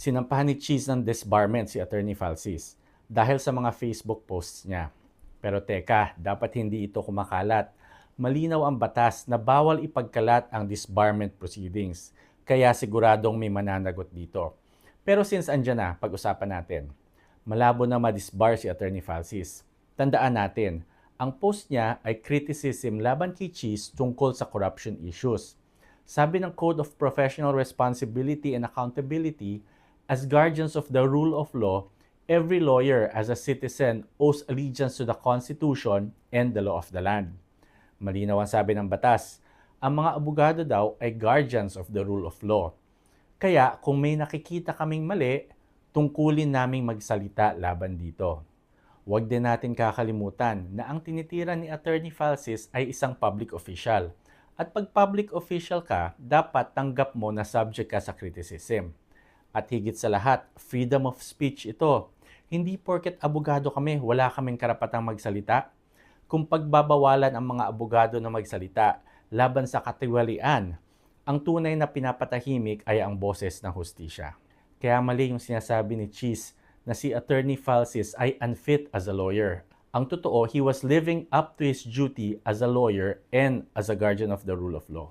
sinampahan ni Cheese ng disbarment si Attorney Falsis dahil sa mga Facebook posts niya. Pero teka, dapat hindi ito kumakalat. Malinaw ang batas na bawal ipagkalat ang disbarment proceedings. Kaya siguradong may mananagot dito. Pero since andyan na, pag-usapan natin. Malabo na ma-disbar si Attorney Falsis. Tandaan natin, ang post niya ay criticism laban kay Cheese tungkol sa corruption issues. Sabi ng Code of Professional Responsibility and Accountability, as guardians of the rule of law, every lawyer as a citizen owes allegiance to the Constitution and the law of the land. Malinaw ang sabi ng batas, ang mga abogado daw ay guardians of the rule of law. Kaya kung may nakikita kaming mali, tungkulin naming magsalita laban dito. Huwag din natin kakalimutan na ang tinitira ni Attorney Falsis ay isang public official. At pag public official ka, dapat tanggap mo na subject ka sa criticism. At higit sa lahat, freedom of speech ito. Hindi porket abogado kami, wala kaming karapatang magsalita. Kung pagbabawalan ang mga abogado na magsalita laban sa katiwalian, ang tunay na pinapatahimik ay ang boses ng hustisya. Kaya mali yung sinasabi ni Cheese na si Attorney Falsis ay unfit as a lawyer. Ang totoo, he was living up to his duty as a lawyer and as a guardian of the rule of law.